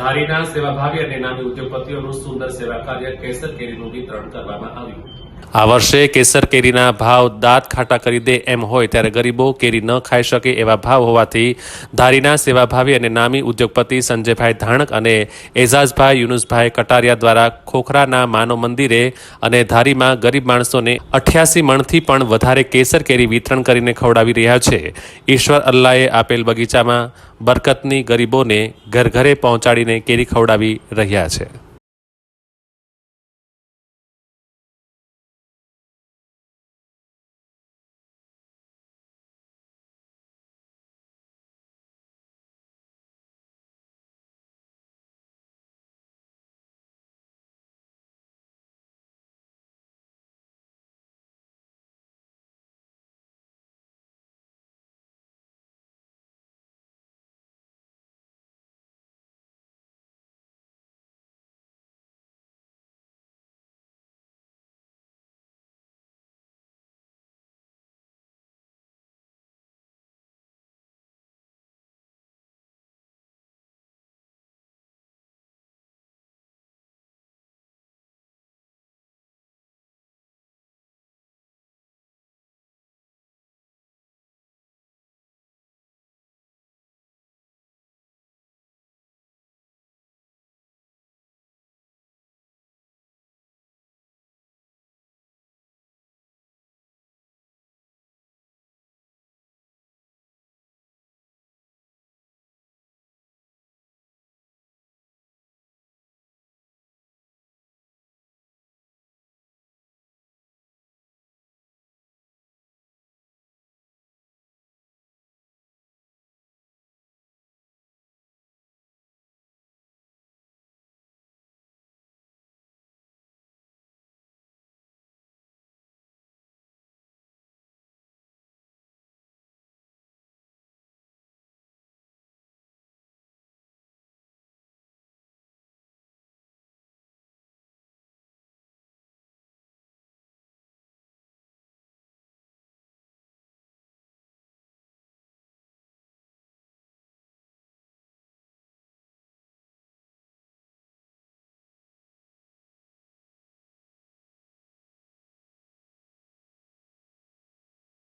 ધારીના સેવાભાવી અને નામી ઉદ્યોગપતિઓનું સુંદર સેવા કાર્ય કેસર કેરીનું વિતરણ કરવામાં આવ્યું આ વર્ષે કેસર કેરીના ભાવ દાંત ખાટા કરી દે એમ હોય ત્યારે ગરીબો કેરી ન ખાઈ શકે એવા ભાવ હોવાથી ધારીના સેવાભાવી અને નામી ઉદ્યોગપતિ સંજયભાઈ ધાણક અને એઝાઝભાઈ યુનુસભાઈ કટારિયા દ્વારા ખોખરાના માનવ મંદિરે અને ધારીમાં ગરીબ માણસોને અઠ્યાસી મણથી પણ વધારે કેસર કેરી વિતરણ કરીને ખવડાવી રહ્યા છે. ઈશ્વર અલ્લાએ આપેલ બગીચામાં બરકતની ગરીબોને ઘર ઘરે પહોંચાડીને કેરી ખવડાવી રહ્યા છે.